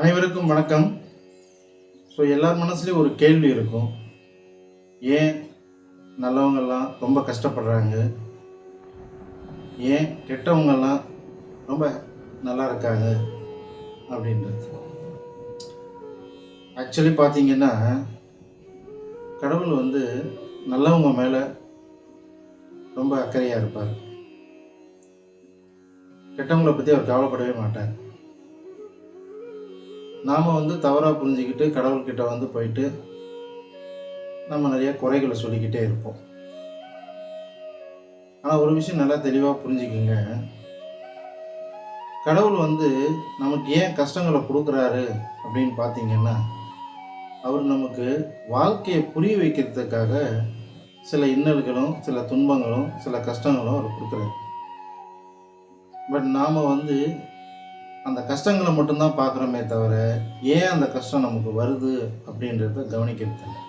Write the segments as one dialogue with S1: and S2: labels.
S1: அனைவருக்கும் வணக்கம். ஸோ எல்லார் மனசுலேயும் ஒரு கேள்வி இருக்கும். ஏன் நல்லவங்கெல்லாம் ரொம்ப கஷ்டப்படுறாங்க? ஏன் கெட்டவங்கெல்லாம் ரொம்ப நல்லா இருக்காங்க? அப்படின்றது. ஆக்சுவலி பார்த்தீங்கன்னா கடவுள் வந்து நல்லவங்க மேலே ரொம்ப அக்கறையாக இருப்பார். கெட்டவங்களை பற்றி அவர் கவலைப்படவே மாட்டார். நாம் வந்து தவறாக புரிஞ்சுக்கிட்டு கடவுள்கிட்ட வந்து போயிட்டு நம்ம நிறைய குறைகளை சொல்லிக்கிட்டே இருப்போம். ஆனால் ஒரு விஷயம் நல்லா தெளிவாக புரிஞ்சுக்கிங்க. கடவுள் வந்து நமக்கு ஏன் கஷ்டங்களை கொடுக்குறாரு அப்படின்னு பார்த்தீங்கன்னா அவர் நமக்கு வாழ்க்கையை புரிய வைக்கிறதுக்காக சில இன்னல்களும் சில துன்பங்களும் சில கஷ்டங்களும் அவர் கொடுக்குறாரு. பட் நாம் வந்து அந்த கஷ்டங்களை மட்டும்தான் பார்க்குறோமே தவிர ஏன் அந்த கஷ்டம் நமக்கு வருது அப்படின்றத கவனிக்கிறது இல்லை.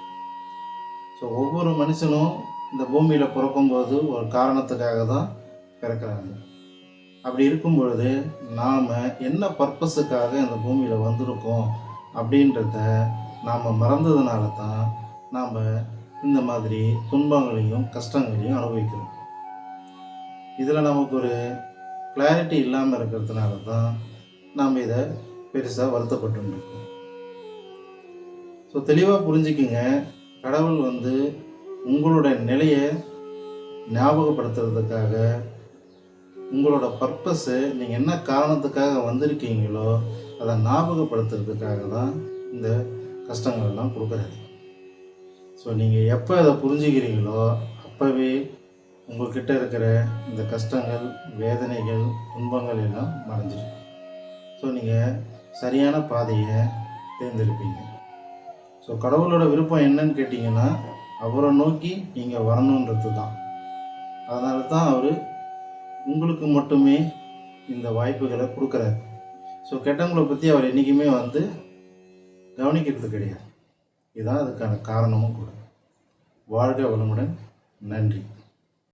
S1: ஸோ ஒவ்வொரு மனுஷனும் இந்த பூமியில் பிறக்கும்போது ஒரு காரணத்துக்காக தான் பிறக்கிறாங்க. அப்படி இருக்கும் பொழுது நாம் என்ன பர்பஸுக்காக இந்த பூமியில் வந்திருக்கோம் அப்படின்றத நாம் மறந்ததுனால தான் நாம் இந்த மாதிரி துன்பங்களையும் கஷ்டங்களையும் அனுபவிக்கிறோம். இதில் நமக்கு ஒரு கிளாரிட்டி இல்லாமல் இருக்கிறதுனால தான் நாம் இதை பெருசாக வருத்தப்பட்டுருக்கோம். ஸோ தெளிவாக புரிஞ்சுக்குங்க. கடவுள் வந்து உங்களோட நிலையை ஞாபகப்படுத்துறதுக்காக உங்களோட பர்பஸ்ஸு நீங்கள் என்ன காரணத்துக்காக வந்திருக்கீங்களோ அதை ஞாபகப்படுத்துறதுக்காக தான் இந்த கஷ்டங்கள் எல்லாம் கொடுக்குறாரு. ஸோ நீங்கள் எப்போ அதை புரிஞ்சுக்கிறீங்களோ அப்போவே உங்கள்கிட்ட இருக்கிற இந்த கஷ்டங்கள் வேதனைகள் துன்பங்கள் எல்லாம் மறைஞ்சிடும் ஸோ நீங்கள் சரியான பாதையை தேர்ந்தெடுப்பீங்க. ஸோ கடவுளோட விருப்பம் என்னன்னு கேட்டிங்கன்னா அவரை நோக்கி நீங்கள் வரணுன்றது தான். அதனால தான் அவர் உங்களுக்கு மட்டுமே இந்த வாய்ப்புகளை கொடுக்குறாரு. ஸோ கெட்டவங்களை பற்றி அவர் என்றைக்குமே வந்து கவனிக்கிறது கிடையாது. இதுதான் அதுக்கான காரணமும் கூட. வாழ்க வளமுடன். நன்றி.